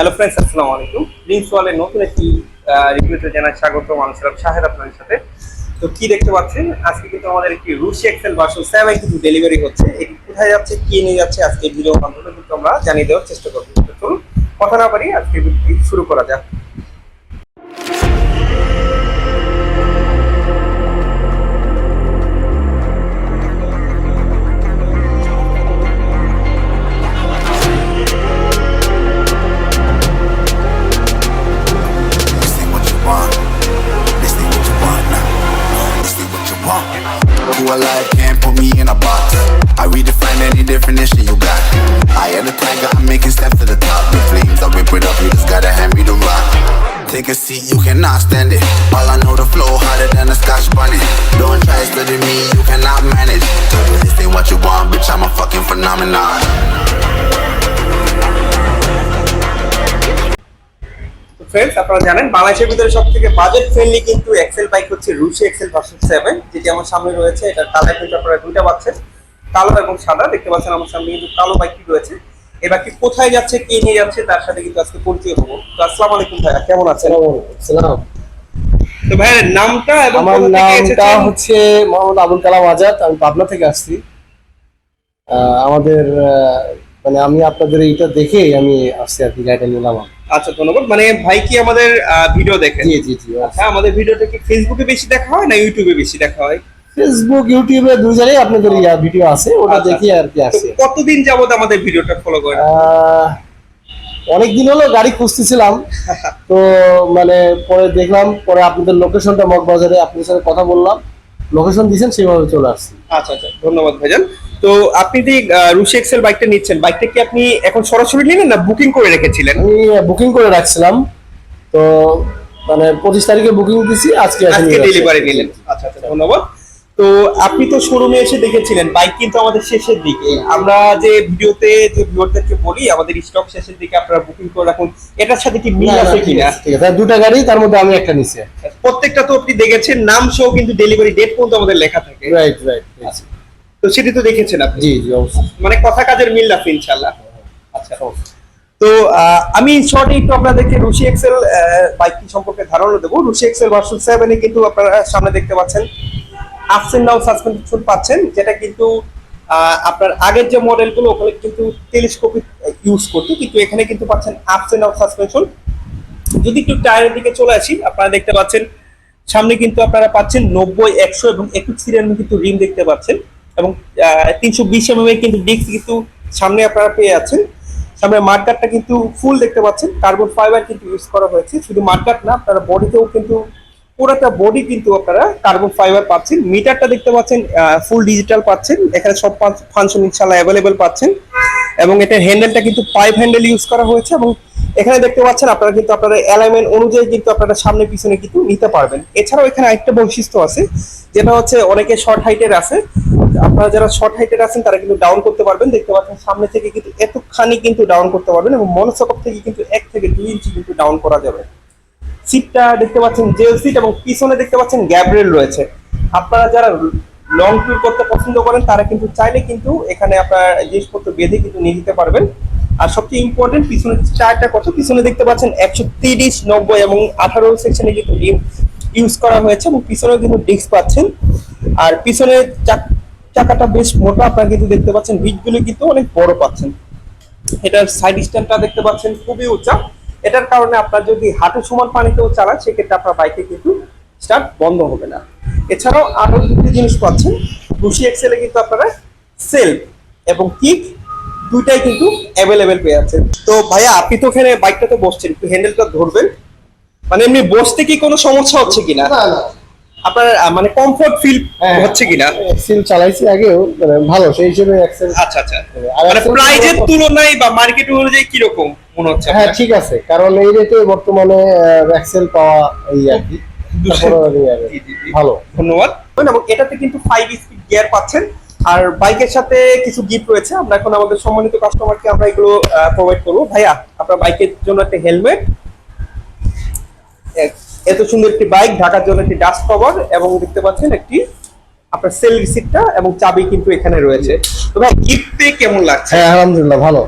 Hello friends আসসালামু আলাইকুম। Links ওয়ালের নতুন একটি রিভিউতে জানাই স্বাগত মানুষের শাহেদ আপনাদের সাথে। তো কি দেখতে পাচ্ছেন? আজকে কিন্তু আমাদের একটি রুশি এক্সেল ভার্সন সেভেন কিন্তু ডেলিভারি হচ্ছে। এটি কোথায় যাচ্ছে, কি নিয়ে যাচ্ছে, আজকে ভিডিও মাধ্যমে কিন্তু আমরা জানিয়ে দেওয়ার চেষ্টা করব। চলুন, কথা না পারি আজকে ভিডিওটি শুরু করা যাক। Alive can't put me in a box. I redefine any definition you got. I am the tiger, I'm making steps to the top. The flames, I whip it up, you just gotta hand me the rock. Take a seat, you cannot stand it. All I know, the flow harder than a scotch bonnet. Don't try to study me, you cannot manage. This ain't what you want, bitch, I'm a fucking phenomenon. Friends আপনারা জানেন বাংলাদেশের ভিতরে সব থেকে budget friendly কিন্তু Excel bike হচ্ছে রুশি Excel version seven যেটি আমার সামনে রয়েছে। এটার কালার কিন্তু আপনারা দুইটা পাচ্ছেন। কালো এবং সাদা দেখতে পাচ্ছেন আমার সামনে কিন্তু কালো বাইকটি রয়েছে। এই বাইকটি কোথায় যাচ্ছে কে নিয়ে যাচ্ছে তার সাথে কিন্তু আজকে পরিচয় হব তো আসসালামু আলাইকুম ভাইয়া কেমন আছেন? সালাম। তো ভাইয়ের নামটা এবং আমার নামটা হচ্ছে মোহাম্মদ আবুল কালাম আজাদ আমি পাবনা থেকে আসছি। আমাদের মানে আমি আপনাদের এইটা দেখে আমি আসছি আর কি গাড়িটা নিলাম। আচ্ছা ধন্যবাদ। মানে ভাই কি আমাদের ভিডিও দেখে জি জি জি আচ্ছা আমাদের ভিডিওটা কি ফেসবুকে বেশি দেখা হয় না ইউটিউবে বেশি দেখা হয়? ফেসবুক ইউটিউবে দুই জায়গায় আপনাদের ভিডিও আছে ওটা আচ্ছা, দেখি আর কি তো আসছে কতদিন যাবত আমাদের ভিডিওটা ফলো করেন? অনেক দিন হলো গাড়ি খুঁজতেছিলাম। তো মানে পরে দেখলাম পরে আপনাদের লোকেশনটা মগবাজারে আপনার সাথে কথা বললাম। লোকেশন দিয়েছেন সেভাবে চলে আসছি। আচ্ছা আচ্ছা ধন্যবাদ ভাইজান। তো আপনি যে রুশি এক্সেল বাইকটা নিচ্ছেন বাইকটা কি আপনি এখন সরাসরি নিলেন না বুকিং করে রেখেছিলেন? আমি বুকিং করে রাখছিলাম। তো মানে পঁচিশ তারিখে বুকিং দিছি আজকে আজকে ডেলিভারি নিলেন। আচ্ছা আচ্ছা ধন্যবাদ। তো আপনি তো শোরুমে এসে দেখেছিলেন বাইক কিন্তু আমাদের শেষের দিকে। আমরা যে ভিডিওতে যে ভিউয়ারদেরকে বলি আমাদের স্টক শেষের দিকে আপনারা বুকিং করে রাখুন এটার সাথে কি মিল আছে কিনা? ঠিক আছে। দুটা গাড়ি তার মধ্যে আমি একটা নিছি। প্রত্যেকটা তো আপনি দেখেছেন নাম সহ কিন্তু ডেলিভারি ডেট পর্যন্ত আমাদের লেখা থাকে। রাইট রাইট তো সেটি তো দেখেছেন আপনি? জি জি অবশ্যই। মানে কথা কাজের মিল আছে ইনশাল্লাহ আচ্ছা। তো আহ, আমি শর্টে একটু আপনাদেরকে রুশি এক্সেল বাইকটি সম্পর্কে ধারণা দেবো। রুশি এক্সেল ভার্সন সেভেনে কিন্তু আপনারা সামনে দেখতে পাচ্ছেন। আপস এন্ড ডাউন সাসপেনশন পাচ্ছেন, যেটা কিন্তু আপনার আগের যে মডেলগুলো ওখানে কিন্তু টেলিস্কোপিক ইউজ করতো কিন্তু এখানে কিন্তু পাচ্ছেন আপস এন্ড ডাউন সাসপেনশন যদি একটু টায়ারের দিকে চলে আসি, আপনারা দেখতে পাচ্ছেন, সামনে কিন্তু আপনারা পাচ্ছেন নব্বই, একশো এবং একুশ সিরিয়াল কিন্তু রিম দেখতে পাচ্ছেন এবং তিনশো বিশ এম এর কিন্তু ডিস্ক কিন্তু সামনে আপনারা পেয়ে যাচ্ছেন। সামনে মার্কারটা কিন্তু ফুল দেখতে পাচ্ছেন কার্বন ফাইবার কিন্তু ইউজ করা হয়েছে। শুধু মার্কার না, আপনারা বডিতেও কিন্তু পুরোটা বডি কিন্তু আপনারা কার্বন ফাইবার পাচ্ছেন। মিটারটা দেখতে পাচ্ছেন ফুল ডিজিটাল পাচ্ছেন। এখানে সব ফাংশন ইনশাল্লাহ অ্যাভেলেবেল পাচ্ছেন। এবং এটার হ্যান্ডেলটা কিন্তু পাইপ হ্যান্ডেল ইউজ করা হয়েছে এবং এখানে দেখতে পাচ্ছেন, আপনারা কিন্তু আপনারা অ্যালাইনমেন্ট অনুযায়ী কিন্তু আপনারা সামনে পিছনে কিন্তু নিতে পারবেন। এছাড়াও এখানে আরেকটা বৈশিষ্ট্য আছে, যেটা হচ্ছে অনেকে শর্ট হাইটের আছে। আপনারা যারা শর্ট হাইটের আছেন, তারা কিন্তু ডাউন করতে পারবেন। দেখতে পাচ্ছেন, সামনে থেকে কিন্তু এতখানি কিন্তু ডাউন করতে পারবেন এবং মনোসকপ থেকে কিন্তু এক থেকে দুই ইঞ্চি কিন্তু ডাউন করা যাবে। সিটটা দেখতে পাচ্ছেন জেল সিট এবং পিছনে দেখতে পাচ্ছেন গ্যাব্রেল রয়েছে। আপনারা যারা লং ট্যুর করতে পছন্দ করেন, তারা কিন্তু চাইলে কিন্তু এখানে আপনার জিনিসপত্র বেঁধে কিন্তু নিয়ে যেতে পারবেন। আর সবচেয়ে ইম্পর্টেন্ট পিছনে চারটা কত, পিছনে দেখতে পাচ্ছেন একশো তিরিশ, নব্বই এবং আঠারো সেকশনে কিন্তু ইউজ করা হয়েছে এবং পিছনেও কিন্তু ডিস্ক পাচ্ছেন। আর পিছনে চাক- চাকাটা বেশ মোটা, আপনারা কিন্তু দেখতে পাচ্ছেন বিটগুলো কিন্তু অনেক বড় পাচ্ছেন। এটার সাইড স্ট্যান্ডটা দেখতে পাচ্ছেন, খুবই উঁচা। এটার কারণে আপনার যদি হাঁটু সমান পানিতেও চালান, সেক্ষেত্রে আপনার বাইকে কিন্তু স্টার্ট বন্ধ হবে না। এছাড়াও আরও দুটি জিনিস পাচ্ছেন। দুশি এক্সেলে কিন্তু আপনারা সেলফ এবং কিক দুইটাই কিন্তু অ্যাভেলেবেল পেয়ে যাচ্ছেন। তো ভাইয়া, আপনি তো ওখানে বাইকটা তো বসছেন, একটু হ্যান্ডেলটা ধরবেন। মানে এমনি বসতে কি কোনো সমস্যা হচ্ছে কিনা? না। আপনার মানে কমফোর্ট ফিল হ্যাঁ। হচ্ছে কিনা? এক্সেল চালাইছি আগেও মানে ভালো সেই হিসেবে এক্সেল আচ্ছা আচ্ছা। মানে প্রাইজের তুলনায় বা মার্কেট অনুযায়ী কীরকম মনে হচ্ছে হ্যাঁ ঠিক আছে। কারণ এই রেটে বর্তমানে এক্সেল পাওয়া এই আর কি। ভালো। ধন্যবাদ। এবং এটাতে কিন্তু ফাইভ স্পিড গিয়ার পাচ্ছেন। আর বাইকের সাথে কিছু গিফট রয়েছে। আমরা এখন আমাদের সম্মানিত কাস্টমারকে আমরা এগুলো প্রোভাইড করব। ভাইয়া আপনার বাইকের জন্য একটা হেলমেট এত সুন্দর একটি বাইক ঢাকার জন্য একটি ডাস্ট কভার এবং দেখতে পাচ্ছেন একটি আপনার সেল রিসিপ্টটা এবং চাবি কিন্তু এখানে রয়েছে। তো ভাই গিফট পেয়ে কেমন লাগছে? হ্যাঁ আলহামদুলিল্লাহ ভালো।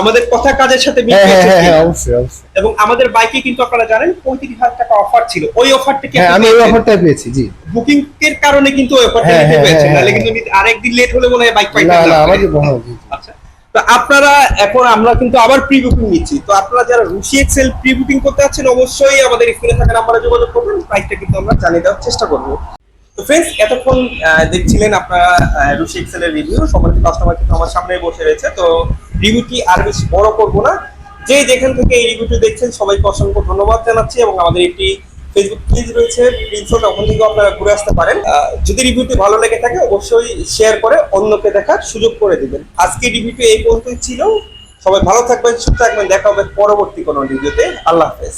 আমাদের কথা কাজের সাথে মিল হ্যাঁ হ্যাঁ হ্যাঁ অবশ্যই অবশ্যই। এবং আমাদের বাইকে কিন্তু আপনারা জানেন পঁয়ত্রিশ হাজার টাকা অফার ছিল। ওই অফারটা কি আমি ওই? অফারটাই পেয়েছি জি। বুকিং এর কারণে কিন্তু ওই অফারটা হ্যাঁ, নাহলে। কিন্তু আরেকদিন লেট হলে মনে হয় বাইক না পাইতেন না না আমাদের। আচ্ছা। তো আপনারা এখন আমরা কিন্তু আবার প্রি বুকিং নিচ্ছি। তো আপনারা যারা রুশি এক্সেল প্রি বুকিং করতে যাচ্ছেন, অবশ্যই আমাদের স্ক্রিনে থাকা নাম্বারে যোগাযোগ করবেন প্রাইসটা কিন্তু আমরা জানিয়ে দেওয়ার চেষ্টা করব। তো ফ্রেন্ডস এতক্ষণ দেখছিলেন আপনারা রুশি এক্সেল এর রিভিউ সম্মানিত কাস্টমার কিন্তু আমার সামনে বসে রয়েছে। তো রিভিউটি আর বেশি বড় করব না। যে যেখান থেকে এই রিভিউটি দেখছেন, সবাইকে অসংখ্য ধন্যবাদ জানাচ্ছি এবং আমাদের একটি ফেসবুক পেজ রয়েছে প্রিন্সোট তখন থেকেও আপনারা ঘুরে আসতে পারেন। যদি রিভিউটি ভালো লেগে থাকে, অবশ্যই শেয়ার করে অন্যকে দেখার সুযোগ করে দিবেন। আজকে রিভিউটি এই পর্যন্তই ছিল। সবাই ভালো থাকবেন, সুস্থ থাকবেন, দেখা হবে পরবর্তী কোনো রিভিউতে আল্লাহ হাফেজ।